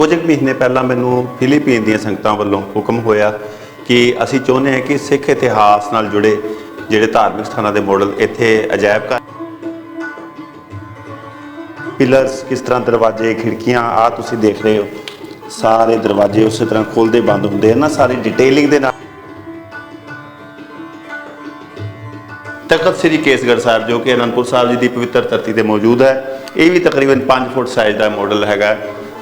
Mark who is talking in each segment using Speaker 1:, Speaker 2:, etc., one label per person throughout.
Speaker 1: ਕੁਝ ਕੁ ਮਹੀਨੇ ਪਹਿਲਾਂ ਮੈਨੂੰ ਫਿਲੀਪੀਨ ਦੀਆਂ ਸੰਗਤਾਂ ਵੱਲੋਂ ਹੁਕਮ ਹੋਇਆ ਕਿ ਅਸੀਂ ਚਾਹੁੰਦੇ ਹਾਂ ਕਿ ਸਿੱਖ ਇਤਿਹਾਸ ਨਾਲ ਜੁੜੇ ਜਿਹੜੇ ਧਾਰਮਿਕ ਸਥਾਨਾਂ ਦੇ ਮਾਡਲ ਇੱਥੇ ਅਜਾਇਬ ਘਰ ਪਿਲਰਸ ਕਿਸ ਤਰ੍ਹਾਂ ਦਰਵਾਜ਼ੇ, ਖਿੜਕੀਆਂ ਆ ਤੁਸੀਂ ਦੇਖ ਰਹੇ ਹੋ। ਸਾਰੇ ਦਰਵਾਜ਼ੇ ਉਸੇ ਤਰ੍ਹਾਂ ਖੁੱਲਦੇ ਬੰਦ ਹੁੰਦੇ ਹਨ। ਨਾ ਸਾਰੀ ਡਿਟੇਲਿੰਗ ਦੇ ਨਾਲ। ਤਖਤ ਸ੍ਰੀ ਕੇਸਗੜ੍ਹ ਸਾਹਿਬ, ਜੋ ਕਿ ਅਨੰਦਪੁਰ ਸਾਹਿਬ ਜੀ ਦੀ ਪਵਿੱਤਰ ਧਰਤੀ ਤੇ ਮੌਜੂਦ ਹੈ, ਇਹ ਵੀ ਤਕਰੀਬਨ 5 ਫੁੱਟ ਸਾਈਜ਼ ਦਾ ਮਾਡਲ ਹੈਗਾ।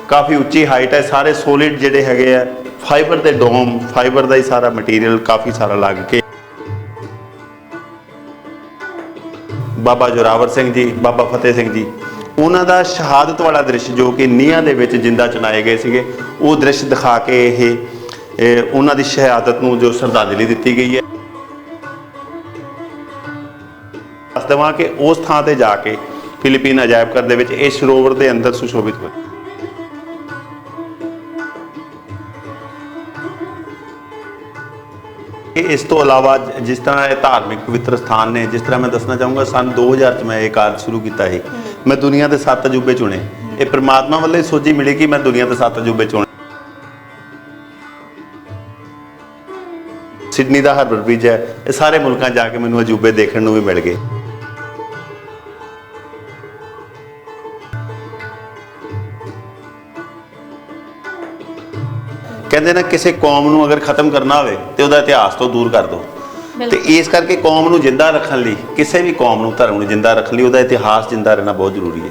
Speaker 1: ਕਾਫੀ ਉੱਚੀ ਹਾਈਟ ਹੈ, ਸਾਰੇ ਸੋਲਿਡ ਜਿਹੜੇ ਹੈਗੇ ਆ ਫਾਈਬਰ ਦੇ ਡੋਮ ਫਾਈਬਰ ਦਾ ਹੀ ਸਾਰਾ ਮਟੀਰੀਅਲ ਕਾਫੀ ਸਾਰਾ ਲੱਗ ਕੇ। ਬਾਬਾ ਜੋਰਾਵਰ ਸਿੰਘ ਜੀ, ਬਾਬਾ ਫਤਿਹ ਸਿੰਘ ਜੀ, ਉਹਨਾਂ ਦਾ ਸ਼ਹਾਦਤ ਵਾਲਾ ਦ੍ਰਿਸ਼ ਜੋ ਕਿ ਨੀਹਾਂ ਦੇ ਵਿੱਚ ਜਿੰਦਾ ਚਣਾਏ ਗਏ ਸੀਗੇ, ਉਹ ਦ੍ਰਿਸ਼ ਦਿਖਾ ਕੇ ਇਹ ਉਹਨਾਂ ਦੀ ਸ਼ਹਾਦਤ ਨੂੰ ਜੋ ਸ਼ਰਧਾਂਜਲੀ ਦਿੱਤੀ ਗਈ ਹੈ। ਦੱਸ ਦੇਵਾਂ ਕਿ ਉਸ ਥਾਂ ਤੇ ਜਾ ਕੇ ਫਿਲੀਪੀਨ ਅਜਾਇਬ ਘਰ ਦੇ ਵਿੱਚ ਇਹ ਸਰੋਵਰ ਦੇ ਅੰਦਰ ਸੁਸ਼ੋਭਿਤ ਹੋਏ। ਇਸ ਤੋਂ ਇਲਾਵਾ ਜਿਸ ਤਰ੍ਹਾਂ ਇਹ ਧਾਰਮਿਕ ਪਵਿੱਤਰ ਸਥਾਨ ਨੇ, ਜਿਸ ਤਰ੍ਹਾਂ ਮੈਂ ਦੱਸਣਾ ਚਾਹੂੰਗਾ, ਸਨ 2000 ਚ ਮੈਂ ਇਹ ਕਾਰਜ ਸ਼ੁਰੂ ਕੀਤਾ ਸੀ। ਮੈਂ ਦੁਨੀਆ ਦੇ ਸੱਤ ਅਜੂਬੇ ਚੁਣੇ। ਇਹ ਪ੍ਰਮਾਤਮਾ ਵੱਲੋਂ ਹੀ ਸੋਝੀ ਮਿਲੀ ਕਿ ਮੈਂ ਦੁਨੀਆ ਦੇ ਸੱਤ ਅਜੂਬੇ ਚੁਣੇ। ਸਿਡਨੀ ਦਾ ਹਰਬਰ ਬ੍ਰਿਜ ਹੈ। ਇਹ ਸਾਰੇ ਮੁਲਕਾਂ ਜਾ ਕੇ ਮੈਨੂੰ ਅਜੂਬੇ ਦੇਖਣ ਨੂੰ ਵੀ ਮਿਲ ਗਏ। ਕਹਿੰਦੇ ਨਾ ਕਿਸੇ ਕੌਮ ਨੂੰ ਅਗਰ ਖਤਮ ਕਰਨਾ ਹੋਵੇ ਤੇ ਉਹਦਾ ਇਤਿਹਾਸ ਤੋਂ ਦੂਰ ਕਰ ਦਿਓ। ਤੇ ਇਸ ਕਰਕੇ ਕੌਮ ਨੂੰ ਜਿੰਦਾ ਰੱਖਣ ਲਈ ਕਿਸੇ ਵੀ ਕੌਮ ਨੂੰ ਧਰਮ ਨੂੰ ਜਿੰਦਾ ਰੱਖਣ ਲਈ ਉਹਦਾ ਇਤਿਹਾਸ ਜਿੰਦਾ ਰਹਿਣਾ ਬਹੁਤ ਜ਼ਰੂਰੀ ਹੈ।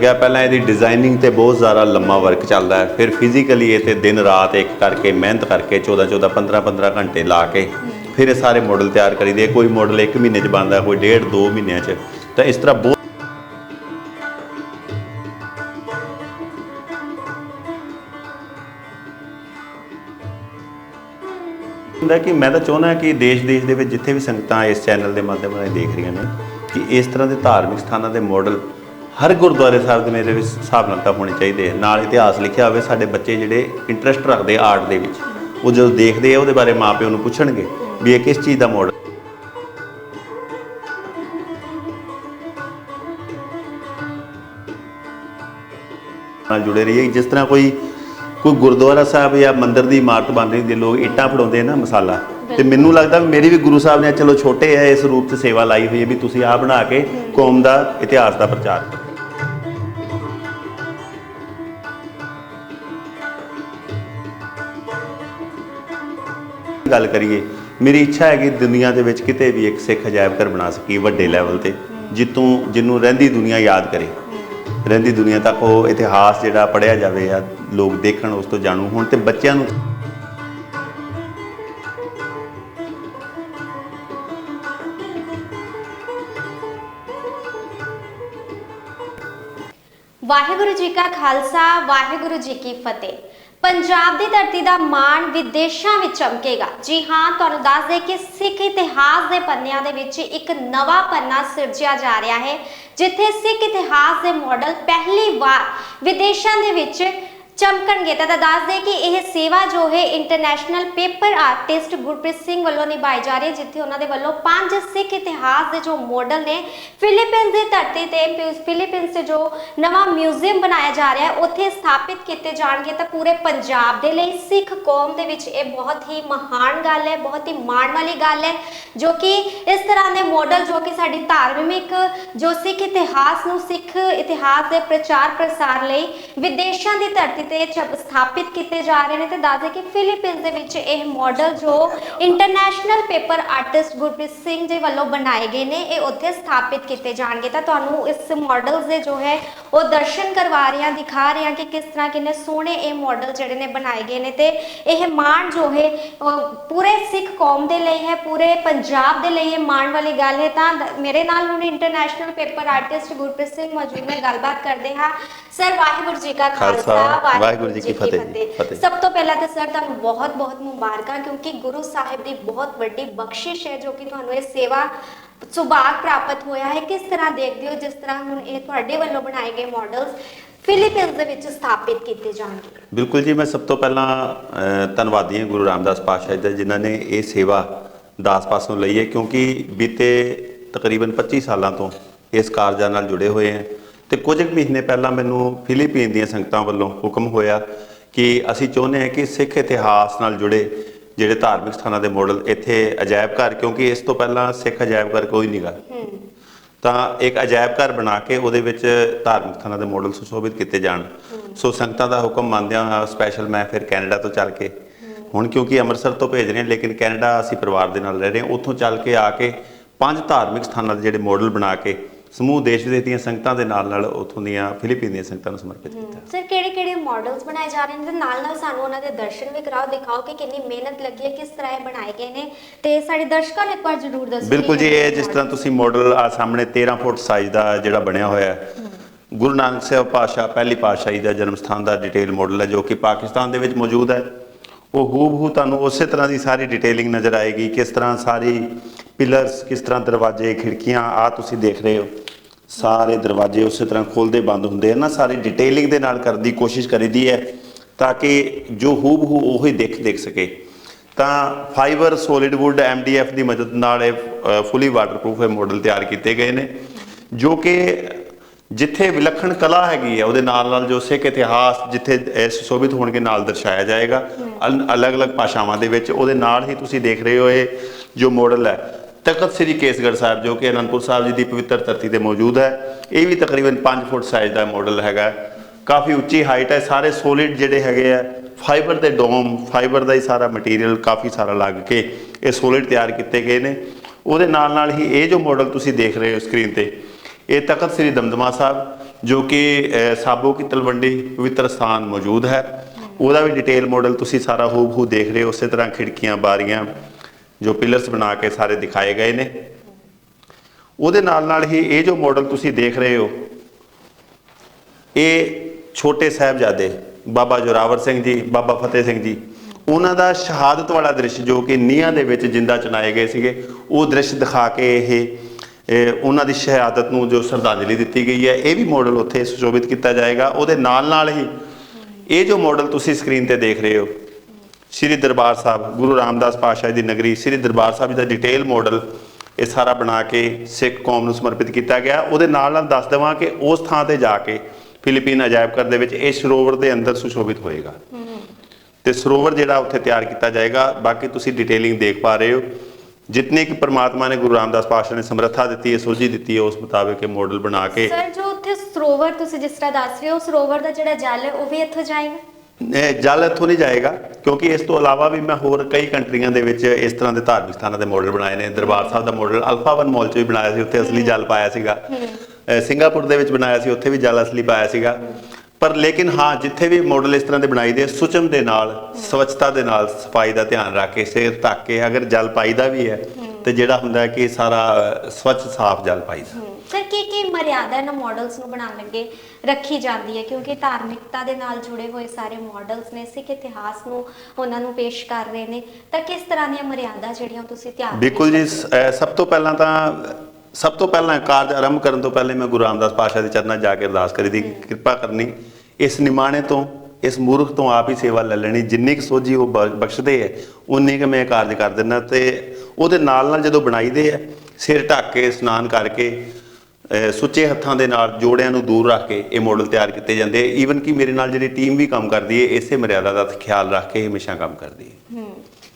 Speaker 1: ਗਿਆ ਪਹਿਲਾਂ ਇਹਦੀ ਡਿਜ਼ਾਈਨਿੰਗ ਤੇ ਬਹੁਤ ਜ਼ਿਆਦਾ ਲੰਮਾ ਵਰਕ ਚੱਲਦਾ ਹੈ ਫਿਰ ਫਿਜ਼ੀਕਲੀ ਇਹ ਤੇ ਦਿਨ ਰਾਤ ਇੱਕ ਕਰਕੇ ਮਿਹਨਤ ਕਰਕੇ 14 14 15 15 ਘੰਟੇ ਲਾ ਕੇ ਫਿਰ ਇਹ ਸਾਰੇ ਮਾਡਲ ਤਿਆਰ ਕਰੀਦੇ ਕੋਈ ਮਾਡਲ 1 ਮਹੀਨੇ 'ਚ ਬਣਦਾ, ਕੋਈ ਡੇਢ 2 ਮਹੀਨਿਆਂ 'ਚ ਤਾਂ ਇਸ ਤਰ੍ਹਾਂ ਬਹੁਤ ਹੁੰਦਾ ਕਿ ਮੈਂ ਤਾਂ ਚਾਹੁੰਦਾ ਕਿ ਦੇਸ਼ ਦੇਸ਼ ਦੇ ਵਿੱਚ ਜਿੱਥੇ ਵੀ ਸੰਗਤਾਂ ਇਸ ਚੈਨਲ ਦੇ ਮਾਧਿਅਮ ਰਾਹੀਂ ਦੇਖ ਰਹੀਆਂ ਨੇ, ਕਿ ਇਸ ਤਰ੍ਹਾਂ ਦੇ ਧਾਰਮਿਕ ਸਥਾਨਾਂ ਦੇ ਮਾਡਲ ਹਰ ਗੁਰਦੁਆਰੇ ਸਾਹਿਬ ਦੇ ਮੇਰੇ ਵਿੱਚ ਹਿਸਾਬ ਨਾਲ ਤਾਂ ਹੋਣੇ ਚਾਹੀਦੇ ਆ। ਨਾਲ ਇਤਿਹਾਸ ਲਿਖਿਆ ਹੋਵੇ, ਸਾਡੇ ਬੱਚੇ ਜਿਹੜੇ ਇੰਟਰਸਟ ਰੱਖਦੇ ਆਰਟ ਦੇ ਵਿੱਚ, ਉਹ ਜਦੋਂ ਦੇਖਦੇ ਆ, ਉਹਦੇ ਬਾਰੇ ਮਾਪਿਆਂ ਨੂੰ ਪੁੱਛਣਗੇ ਵੀ ਇਹ ਕਿਸ ਚੀਜ਼ ਦਾ ਮਾਡਲ ਨਾਲ ਜੁੜੇ ਰਹੀਏ ਜਿਸ ਤਰ੍ਹਾਂ ਕੋਈ ਕੋਈ ਗੁਰਦੁਆਰਾ ਸਾਹਿਬ ਜਾਂ ਮੰਦਿਰ ਦੀ ਇਮਾਰਤ ਬਣ ਰਹੀ ਹੈ, ਲੋਕ ਇੱਟਾਂ ਫੜਾਉਂਦੇ ਨਾ ਮਸਾਲਾ। ਤੇ ਮੈਨੂੰ ਲੱਗਦਾ ਵੀ ਮੇਰੀ ਵੀ ਗੁਰੂ ਸਾਹਿਬ ਨੇ ਚਲੋ ਛੋਟੇ ਆ ਇਸ ਰੂਪ 'ਚ ਸੇਵਾ ਲਾਈ ਹੋਈ ਹੈ ਵੀ ਤੁਸੀਂ ਆ ਬਣਾ ਕੇ ਕੌਮ ਦਾ ਇਤਿਹਾਸ ਦਾ ਪ੍ਰਚਾਰ ਕਰੋ। ਗੱਲ ਕਰੀਏ ਮੇਰੀ ਇੱਛਾ ਹੈ ਕਿ ਦੁਨੀਆ ਦੇ ਵਿੱਚ ਕਿਤੇ ਵੀ ਇੱਕ ਸਿੱਖ ਅਜਾਇਬ ਘਰ ਬਣਾ ਸਕੀਏ ਵੱਡੇ ਲੈਵਲ ਤੇ ਜਿੱਤੋਂ ਜਿਹਨੂੰ ਰਹਿੰਦੀ ਦੁਨੀਆ ਯਾਦ ਕਰੇ। ਰਹਿੰਦੀ ਦੁਨੀਆ ਤੱਕ ਉਹ ਇਤਿਹਾਸ ਜਿਹੜਾ ਪੜਿਆ ਜਾਵੇ ਆ ਲੋਕ ਦੇਖਣ, ਉਸ ਤੋਂ ਜਾਣੂ ਹੋਣ ਤੇ ਬੱਚਿਆਂ ਨੂੰ
Speaker 2: ਵਾਹਿਗੁਰੂ ਜੀ ਕਾ ਖਾਲਸਾ, ਵਾਹਿਗੁਰੂ ਜੀ ਕੀ ਫਤਿਹ। ਪੰਜਾਬ ਦੀ ਧਰਤੀ ਦਾ ਮਾਣ ਵਿਦੇਸ਼ਾਂ ਵਿੱਚ ਚਮਕੇਗਾ। ਜੀ ਹਾਂ, ਤੁਹਾਨੂੰ ਦੱਸ ਦੇ ਕਿ ਸਿੱਖ ਇਤਿਹਾਸ ਦੇ ਪੰਨਿਆਂ ਦੇ ਵਿੱਚ ਇੱਕ ਨਵਾਂ ਪੰਨਾ ਸਿਰਜਿਆ ਜਾ ਰਿਹਾ ਹੈ, ਜਿੱਥੇ ਸਿੱਖ ਇਤਿਹਾਸ ਦੇ ਮਾਡਲ ਪਹਿਲੀ ਵਾਰ ਵਿਦੇਸ਼ਾਂ ਦੇ ਵਿੱਚ ਚਮਕਣਗੇ ਤਾਂ ਦੱਸ ਦੇ ਕਿ ਇਹ ਸੇਵਾ ਜੋ ਹੈ international paper artist Gurpreet Singh ਵੱਲੋਂ ਨਿਭਾਈ ਜਾ ਰਹੀ ਹੈ, ਜਿੱਥੇ ਉਹਨਾਂ ਦੇ ਵੱਲੋਂ ਪੰਜ ਸਿੱਖ ਇਤਿਹਾਸ ਦੇ ਜੋ ਮਾਡਲ ਨੇ ਫਿਲੀਪੀਨਸ ਦੀ ਧਰਤੀ ਤੇ ਫਿ- ਫਿਲੀਪੀਨਸ 'ਤੇ ਜੋ ਨਵਾਂ ਮਿਊਜ਼ੀਅਮ ਬਣਾਇਆ ਜਾ ਰਿਹਾ ਹੈ, ਉੱਥੇ ਸਥਾਪਿਤ ਕੀਤੇ ਜਾਣਗੇ ਤਾਂ ਪੂਰੇ ਪੰਜਾਬ ਦੇ ਲਈ ਸਿੱਖ ਕੌਮ ਦੇ ਵਿੱਚ ਇਹ ਬਹੁਤ ਹੀ ਮਹਾਨ ਗੱਲ ਹੈ, ਬਹੁਤ ਹੀ ਮਾਣ ਵਾਲੀ ਗੱਲ ਹੈ, ਜੋ ਕਿ ਇਸ ਤਰ੍ਹਾਂ ਦੇ ਮਾਡਲ ਜੋ ਕਿ ਸਾਡੀ ਧਾਰਮਿਕ ਜੋ ਸਿੱਖ ਇਤਿਹਾਸ ਨੂੰ ਸਿੱਖ ਇਤਿਹਾਸ ਦੇ ਪ੍ਰਚਾਰ ਪ੍ਰਸਾਰ ਲਈ ਵਿਦੇਸ਼ਾਂ ਦੀ ਧਰਤੀ ਤੇ ਸਥਾਪਿਤ ਕੀਤੇ ਜਾ ਰਹੇ ਨੇ ਤੇ ਦੱਸਦੇ ਕਿ ਫਿਲੀਪੀਨਸ ਦੇ ਵਿੱਚ ਇਹ ਮਾਡਲ ਜੋ international paper artist Gurpreet Singh ji ਵੱਲੋਂ ਬਣਾਏ ਗਏ ਨੇ ਇਹ ਉੱਥੇ ਸਥਾਪਿਤ ਕੀਤੇ ਜਾਣਗੇ। ਤਾਂ ਤੁਹਾਨੂੰ ਇਸ ਮਾਡਲਸ ਦੇ ਜੋ ਹੈ ਉਹ ਦਰਸ਼ਨ ਕਰਵਾ ਰਹੇ ਹਾਂ ਦਿਖਾ ਰਹੇ ਹਾਂ ਕਿ ਕਿਸ ਤਰ੍ਹਾਂ ਕਿੰਨੇ ਸੋਹਣੇ ਇਹ ਮਾਡਲ ਜਿਹੜੇ ਨੇ ਬਣਾਏ ਗਏ ਨੇ ਤੇ ਇਹ ਮਾਣ ਜੋ ਹੈ ਪੂਰੇ ਸਿੱਖ ਕੌਮ ਦੇ ਲਈ ਹੈ ਪੂਰੇ ਪੰਜਾਬ ਦੇ ਲਈ ਇਹ ਮਾਣ ਵਾਲੀ ਗੱਲ ਹੈ। ਤਾਂ ਮੇਰੇ ਨਾਲ ਹੁਣ international paper artist Gurpreet Singh ਮੌਜੂਦ ਨੇ ਗੱਲਬਾਤ ਕਰਦੇ ਹਾਂ। ਸਰ ਵਾਹਿਗੁਰੂ ਜੀ ਕਾ ਖਾਲਸਾ,
Speaker 1: ਵਾਹਿਗੁਰੂ ਜੀ ਕੀ ਫਤਿਹ ਜੀ, ਫਤਿਹ।
Speaker 2: ਸਭ ਤੋਂ ਪਹਿਲਾਂ ਤਾਂ ਸਰ ਤੁਹਾਨੂੰ ਬਹੁਤ ਬਹੁਤ ਮੁਬਾਰਕਾਂ ਕਿਉਂਕਿ ਗੁਰੂ ਸਾਹਿਬ ਦੀ ਬਹੁਤ ਵੱਡੀ ਬਖਸ਼ਿਸ਼ ਹੈ ਜੋ ਕਿ ਤੁਹਾਨੂੰ ਇਹ ਸੇਵਾ ਸੁਭਾਗ ਪ੍ਰਾਪਤ ਹੋਇਆ ਹੈ। ਕਿਸ ਤਰ੍ਹਾਂ ਦੇਖਦੇ ਹੋ ਜਿਸ ਤਰ੍ਹਾਂ ਹੁਣ ਇਹ ਤੁਹਾਡੇ ਵੱਲੋਂ ਬਣਾਏ ਗਏ ਮਾਡਲਸ ਫਿਲੀਪੀਨਸ ਦੇ ਵਿੱਚ ਸਥਾਪਿਤ ਕੀਤੇ ਜਾਣਗੇ?
Speaker 1: ਬਿਲਕੁਲ ਜੀ ਮੈਂ ਸਭ ਤੋਂ ਪਹਿਲਾਂ ਧੰਨਵਾਦੀ ਹਾਂ ਗੁਰੂ ਰਾਮਦਾਸ ਪਾਤਸ਼ਾਹ ਜੀ ਦਾ ਜਿਨ੍ਹਾਂ ਨੇ ਇਹ ਸੇਵਾ ਦਾਸ ਪਾਸੋਂ ਲਈ ਹੈ ਕਿਉਂਕਿ ਬੀਤੇ ਤਕਰੀਬਨ 25 ਸਾਲਾਂ ਤੋਂ ਇਸ ਕਾਰਜਾਂ ਨਾਲ ਜੁੜੇ ਹੋਏ ਹਾਂ। ਤੇ ਕੁਝ ਕੁ ਮਹੀਨੇ ਪਹਿਲਾਂ ਮੈਨੂੰ ਫਿਲੀਪੀਨ ਦੀਆਂ ਸੰਗਤਾਂ ਵੱਲੋਂ ਹੁਕਮ ਹੋਇਆ ਕਿ ਅਸੀਂ ਚਾਹੁੰਦੇ ਹਾਂ ਕਿ ਸਿੱਖ ਇਤਿਹਾਸ ਨਾਲ ਜੁੜੇ ਜਿਹੜੇ ਧਾਰਮਿਕ ਸਥਾਨਾਂ ਦੇ ਮਾਡਲ ਇੱਥੇ ਅਜਾਇਬ ਘਰ ਕਿਉਂਕਿ ਇਸ ਤੋਂ ਪਹਿਲਾਂ ਸਿੱਖ ਅਜਾਇਬ ਘਰ ਕੋਈ ਨਹੀਂਗਾ ਤਾਂ ਇੱਕ ਅਜਾਇਬ ਘਰ ਬਣਾ ਕੇ ਉਹਦੇ ਵਿੱਚ ਧਾਰਮਿਕ ਸਥਾਨਾਂ ਦੇ ਮਾਡਲ ਸੁਸ਼ੋਭਿਤ ਕੀਤੇ ਜਾਣ। ਸੋ ਸੰਗਤਾਂ ਦਾ ਹੁਕਮ ਮੰਨਦਿਆਂ ਹੋਇਆ ਸਪੈਸ਼ਲ ਮੈਂ ਫਿਰ ਕੈਨੇਡਾ ਤੋਂ ਚੱਲ ਕੇ ਹੁਣ ਕਿਉਂਕਿ ਅੰਮ੍ਰਿਤਸਰ ਤੋਂ ਭੇਜ ਰਹੇ ਹਾਂ ਲੇਕਿਨ ਕੈਨੇਡਾ ਅਸੀਂ ਪਰਿਵਾਰ ਦੇ ਨਾਲ ਰਹਿ ਰਹੇ ਹਾਂ। ਉੱਥੋਂ ਚੱਲ ਕੇ ਆ ਕੇ ਪੰਜ ਧਾਰਮਿਕ ਸਥਾਨਾਂ ਦੇ ਜਿਹੜੇ ਮਾਡਲ ਬਣਾ ਕੇ ਸਮੂਹ ਦੇਸ਼ ਵਿਦੇਸ਼ ਦੀਆਂ ਸੰਗਤਾਂ ਦੇ ਨਾਲ ਨਾਲ ਉੱਥੋਂ ਦੀਆਂ ਫਿਲੀਪੀਨ ਦੀਆਂ ਸੰਗਤਾਂ ਨੂੰ ਸਮਰਪਿਤ ਕੀਤਾ।
Speaker 2: ਸਰ ਕਿਹੜੇ ਕਿਹੜੇ ਮਾਡਲਸ ਬਣਾਏ ਜਾ ਰਹੇ ਨੇ? ਤੇ ਨਾਲ ਨਾਲ ਸਾਨੂੰ ਉਹਨਾਂ ਦੇ ਦਰਸ਼ਨ ਵੀ ਕਰਾਓ ਦਿਖਾਓ ਕਿ ਕਿੰਨੀ ਮਿਹਨਤ ਲੱਗੀ ਹੈ ਕਿਸ ਤਰ੍ਹਾਂ ਇਹ ਬਣਾਏ ਗਏ ਨੇ। ਤੇ ਸਾਡੇ ਦਰਸ਼ਕਾਂ ਨੂੰ ਇੱਕ ਵਾਰ ਜ਼ਰੂਰ ਦੱਸੋ
Speaker 1: ਬਿਲਕੁਲ ਜੀ ਇਹ ਜਿਸ ਤਰ੍ਹਾਂ ਤੁਸੀਂ ਮਾਡਲ ਆ ਸਾਹਮਣੇ 13 ਫੁੱਟ ਸਾਈਜ਼ ਦਾ ਜਿਹੜਾ ਬਣਿਆ ਹੋਇਆ ਹੈ। ਗੁਰੂ ਨਾਨਕ ਸਾਹਿਬ ਪਾਸ਼ਾ ਪਹਿਲੀ ਪਾਤਸ਼ਾਹੀ ਦਾ ਜਨਮ ਸਥਾਨ ਦਾ ਡਿਟੇਲ ਮਾਡਲ ਹੈ ਜੋ ਕਿ ਪਾਕਿਸਤਾਨ ਦੇ ਵਿੱਚ ਮੌਜੂਦ ਹੈ। ਉਹ ਹੂਬਹੂ ਤੁਹਾਨੂੰ ਉਸੇ ਤਰ੍ਹਾਂ ਦੀ ਸਾਰੀ ਡਿਟੇਲਿੰਗ ਨਜ਼ਰ ਆਏਗੀ ਕਿਸ ਤਰ੍ਹਾਂ ਸਾਰੀ ਪਿਲਰਸ ਕਿਸ ਤਰ੍ਹਾਂ ਦਰਵਾਜ਼ੇ, ਖਿੜਕੀਆਂ ਆ ਤੁਸੀਂ ਦੇਖ ਰਹੇ ਹੋ। ਸਾਰੇ ਦਰਵਾਜ਼ੇ ਉਸੇ ਤਰ੍ਹਾਂ ਖੋਲਦੇ ਬੰਦ ਹੁੰਦੇ ਆ ਨਾ, ਸਾਰੀ ਡਿਟੇਲਿੰਗ ਦੇ ਨਾਲ ਕਰਨ ਦੀ ਕੋਸ਼ਿਸ਼ ਕਰੀਦੀ ਹੈ ਤਾਂ ਕਿ ਜੋ ਹੂਬ ਹੂ ਉਹੀ ਦੇਖ ਦੇਖ ਸਕੇ। ਤਾਂ ਫਾਈਬਰ ਸੋਲਿਡ ਊਡ ਐਮਡੀਐਫ ਦੀ ਮਦਦ ਨਾਲ ਇਹ ਫੁੱਲੀ ਵਾਟਰਪ੍ਰੂਫ ਇਹ ਮਾਡਲ ਤਿਆਰ ਕੀਤੇ ਗਏ ਨੇ, ਜੋ ਕਿ ਜਿੱਥੇ ਵਿਲੱਖਣ ਕਲਾ ਹੈਗੀ ਹੈ, ਉਹਦੇ ਨਾਲ ਨਾਲ ਜੋ ਸਿੱਖ ਇਤਿਹਾਸ ਜਿੱਥੇ ਸੁਸ਼ੋਭਿਤ ਹੋਣਗੇ ਨਾਲ ਦਰਸਾਇਆ ਜਾਏਗਾ। ਅਲ- ਅਲੱਗ-ਅਲੱਗ ਭਾਸ਼ਾਵਾਂ ਦੇ ਵਿੱਚ ਉਹਦੇ ਨਾਲ ਹੀ ਤੁਸੀਂ ਦੇਖ ਰਹੇ ਹੋ ਇਹ ਜੋ ਮਾਡਲ ਹੈ। ਤਖਤ ਸ੍ਰੀ ਕੇਸਗੜ੍ਹ ਸਾਹਿਬ, ਜੋ ਕਿ ਅਨੰਦਪੁਰ ਸਾਹਿਬ ਜੀ ਦੀ ਪਵਿੱਤਰ ਧਰਤੀ ਤੇ ਮੌਜੂਦ ਹੈ, ਇਹ ਵੀ ਤਕਰੀਬਨ 5 ਫੁੱਟ ਸਾਈਜ਼ ਦਾ ਮਾਡਲ ਹੈਗਾ। ਕਾਫੀ ਉੱਚੀ ਹਾਈਟ ਹੈ, ਸਾਰੇ ਸੋਲਿਡ ਜਿਹੜੇ ਹੈਗੇ ਆ ਫਾਈਬਰ ਦੇ ਡੋਮ ਫਾਈਬਰ ਦਾ ਹੀ ਸਾਰਾ ਮਟੀਰੀਅਲ ਕਾਫੀ ਸਾਰਾ ਲੱਗ ਕੇ ਇਹ ਸੋਲਿਡ ਤਿਆਰ ਕੀਤੇ ਗਏ ਨੇ। ਉਹਦੇ ਨਾਲ ਨਾਲ ਹੀ ਇਹ ਜੋ ਮਾਡਲ ਤੁਸੀਂ ਦੇਖ ਰਹੇ ਹੋ ਸਕਰੀਨ ਤੇ, ਇਹ ਤਖਤ ਸ੍ਰੀ ਦਮਦਮਾ ਸਾਹਿਬ, ਜੋ ਕਿ ਸਾਬੋ ਕੀ ਤਲਵੰਡੀ ਪਵਿੱਤਰ ਸਥਾਨ ਮੌਜੂਦ ਹੈ। ਉਹਦਾ ਵੀ ਡਿਟੇਲ ਮਾਡਲ ਤੁਸੀਂ ਸਾਰਾ ਹੂਬਹੂ ਦੇਖ ਰਹੇ ਹੋ, ਉਸੇ ਤਰ੍ਹਾਂ ਖਿੜਕੀਆਂ, ਬਾਰੀਆਂ। ਜੋ ਪਿਲਰਸ ਬਣਾ ਕੇ ਸਾਰੇ ਦਿਖਾਏ ਗਏ ਨੇ। ਉਹਦੇ ਨਾਲ ਨਾਲ ਹੀ ਇਹ ਜੋ ਮਾਡਲ ਤੁਸੀਂ ਦੇਖ ਰਹੇ ਹੋ, ਇਹ ਛੋਟੇ ਸਾਹਿਬਜ਼ਾਦੇ ਬਾਬਾ ਜੋਰਾਵਰ ਸਿੰਘ ਜੀ, ਬਾਬਾ ਫਤਿਹ ਸਿੰਘ ਜੀ, ਉਹਨਾਂ ਦਾ ਸ਼ਹਾਦਤ ਵਾਲਾ ਦ੍ਰਿਸ਼ ਜੋ ਕਿ ਨੀਹਾਂ ਦੇ ਵਿੱਚ ਜਿੰਦਾ ਚਣਾਏ ਗਏ ਸੀਗੇ, ਉਹ ਦ੍ਰਿਸ਼ ਦਿਖਾ ਕੇ ਇਹ ਇਹ ਉਹਨਾਂ ਦੀ ਸ਼ਹਾਦਤ ਨੂੰ ਜੋ ਸ਼ਰਧਾਂਜਲੀ ਦਿੱਤੀ ਗਈ ਹੈ, ਇਹ ਵੀ ਮਾਡਲ ਉੱਥੇ ਸੁਸ਼ੋਭਿਤ ਕੀਤਾ ਜਾਏਗਾ। ਉਹਦੇ ਨਾਲ ਨਾਲ ਹੀ ਇਹ ਜੋ ਮਾਡਲ ਤੁਸੀਂ ਸਕਰੀਨ ਤੇ ਦੇਖ ਰਹੇ ਹੋ ਸ੍ਰੀ ਦਰਬਾਰ ਸਾਹਿਬ, ਗੁਰੂ ਰਾਮਦਾਸ ਪਾਤਸ਼ਾਹ ਦੀ ਨਗਰੀ, ਸ੍ਰੀ ਦਰਬਾਰ ਸਾਹਿਬ ਦਾ ਡਿਟੇਲ ਮਾਡਲ ਇਹ ਸਾਰਾ ਬਣਾ ਕੇ ਸਿੱਖ ਕੌਮ ਨੂੰ ਸਮਰਪਿਤ ਕੀਤਾ ਗਿਆ। ਉਹਦੇ ਨਾਲ ਨਾਲ ਦੱਸ ਦੇਵਾਂ ਕਿ ਉਸ ਥਾਂ ਤੇ ਜਾ ਕੇ ਫਿਲੀਪੀਨ ਅਜਾਇਬ ਘਰ ਦੇ ਵਿੱਚ ਇਹ ਸਰੋਵਰ ਦੇ ਅੰਦਰ ਸੁਸ਼ੋਭਿਤ ਹੋਏਗਾ। ਤੇ ਸਰੋਵਰ ਜਿਹੜਾ ਉੱਥੇ ਤਿਆਰ ਕੀਤਾ ਜਾਏਗਾ। ਬਾਕੀ ਤੁਸੀਂ ਡਿਟੇਲਿੰਗ ਦੇਖ ਪਾ ਰਹੇ ਹੋ। ਜਿਤਨੇ ਕਿ ਪ੍ਰਮਾਤਮਾ ਨੇ ਗੁਰੂ ਰਾਮਦਾਸ ਪਾਤਸ਼ਾਹ ਨੇ ਸਮਰੱਥਾ ਦਿੱਤੀ ਹੈ ਸੋਝੀ ਦਿੱਤੀ ਹੈ ਉਸ ਮੁਤਾਬਕ ਇਹ ਮਾਡਲ ਬਣਾ ਕੇ
Speaker 2: ਸਰ, ਜੋ ਉੱਥੇ ਸਰੋਵਰ ਤੁਸੀਂ ਜਿਸ ਤਰ੍ਹਾਂ ਦੱਸ ਰਹੇ ਹੋ, ਸਰੋਵਰ ਦਾ ਜਿਹੜਾ ਜਲ ਹੈ, ਉਹ ਵੀ ਇੱਥੋਂ ਜਾਏਗਾ?
Speaker 1: ਜਲ ਇੱਥੋਂ ਨਹੀਂ ਜਾਏਗਾ ਕਿਉਂਕਿ ਇਸ ਤੋਂ ਇਲਾਵਾ ਵੀ ਮੈਂ ਹੋਰ ਕਈ ਕੰਟਰੀਆਂ ਦੇ ਵਿੱਚ ਇਸ ਤਰ੍ਹਾਂ ਦੇ ਧਾਰਮਿਕ ਸਥਾਨਾਂ ਦੇ ਮਾਡਲ ਬਣਾਏ ਨੇ। ਦਰਬਾਰ ਸਾਹਿਬ ਦਾ ਮਾਡਲ ਅਲਫਾ ਵਨ ਮਾਲ 'ਚ ਵੀ ਬਣਾਇਆ ਸੀ ਉੱਥੇ ਅਸਲੀ ਜਲ ਪਾਇਆ ਸੀਗਾ। ਸਿੰਗਾਪੁਰ ਦੇ ਵਿੱਚ ਬਣਾਇਆ ਸੀ ਉੱਥੇ ਵੀ ਜਲ ਅਸਲੀ ਪਾਇਆ ਸੀਗਾ। ਪਰ ਲੇਕਿਨ ਹਾਂ ਜਿੱਥੇ ਵੀ ਮਾਡਲ ਇਸ ਤਰ੍ਹਾਂ ਦੇ ਬਣਾਈ ਦੇ ਸੁਚਮ ਦੇ ਨਾਲ ਸਵੱਛਤਾ ਦੇ ਨਾਲ ਸਫ਼ਾਈ ਦਾ ਧਿਆਨ ਰੱਖ ਕੇ ਸਿਰ ਢੱਕ ਕੇ ਅਗਰ ਜਲ ਪਾਈਦਾ ਵੀ ਹੈ ਤੇ ਜਿਹੜਾ ਹੁੰਦਾ ਕਿ ਸਾਰਾ ਸਵੱਛ ਸਾਫ਼ ਜਲ ਪਾਈਦਾ।
Speaker 2: ਸਰ ਕੀ ਕੀ ਮਰਿਆਦਾ ਇਹਨਾਂ ਮਾਡਲਸ ਨੂੰ ਬਣਾਉਣ ਲੱਗੇ ਰੱਖੀ ਜਾਂਦੀ ਹੈ? ਕਿਉਂਕਿ ਧਾਰਮਿਕਤਾ ਦੇ ਨਾਲ ਜੁੜੇ ਹੋਏ ਸਾਰੇ ਮਾਡਲਸ ਨੇ ਸਿੱਖ ਇਤਿਹਾਸ ਨੂੰ ਉਹਨਾਂ ਨੂੰ ਪੇਸ਼ ਕਰ ਰਹੇ ਨੇ। ਤਾਂ ਕਿਸ ਤਰ੍ਹਾਂ ਦੀਆਂ ਮਰਿਆਦਾ ਜਿਹੜੀਆਂ ਤੁਸੀਂ ਧਿਆਨ
Speaker 1: ਬਿਲਕੁਲ ਜੀ ਸਭ ਤੋਂ ਪਹਿਲਾਂ ਤਾਂ ਸਭ ਤੋਂ ਪਹਿਲਾਂ ਕਾਰਜ ਆਰੰਭ ਕਰਨ ਤੋਂ ਪਹਿਲੇ ਮੈਂ ਗੁਰੂ ਰਾਮਦਾਸ ਪਾਤਸ਼ਾਹ ਦੇ ਚਰਨਾਂ ਜਾ ਕੇ ਅਰਦਾਸ ਕਰੀ ਦੀ ਕਿਰਪਾ ਕਰਨੀ। ਇਸ ਨਿਮਾਣੇ ਤੋਂ ਇਸ ਮੂਰਖ ਤੋਂ ਆਪ ਹੀ ਸੇਵਾ ਲੈ ਲੈਣੀ। ਜਿੰਨੀ ਕੁ ਸੋਝੀ ਉਹ ਬਖਸ਼ਦੇ ਹੈ ਉਨੀ ਕੁ ਮੈਂ ਕਾਰਜ ਕਰ ਦਿੰਦਾ। ਤੇ ਉਹਦੇ ਨਾਲ ਨਾਲ ਜਦੋਂ ਬਣਾਈਦੇ ਆ ਸਿਰ ਢੱਕ ਕੇ ਇਸ਼ਨਾਨ ਕਰਕੇ ਸੁੱਚੇ ਹੱਥਾਂ ਦੇ ਨਾਲ ਜੋੜਿਆਂ ਨੂੰ ਦੂਰ ਰੱਖ ਕੇ ਇਹ ਮਾਡਲ ਤਿਆਰ ਕੀਤੇ ਜਾਂਦੇ ਈਵਨ ਕਿ ਮੇਰੇ ਨਾਲ ਜਿਹੜੀ ਟੀਮ ਵੀ ਕੰਮ ਕਰਦੀ ਹੈ ਇਸੇ ਮਰਿਆਦਾ ਦਾ ਖਿਆਲ ਰੱਖ ਕੇ ਹਮੇਸ਼ਾ ਕੰਮ ਕਰਦੀ ਹੈ।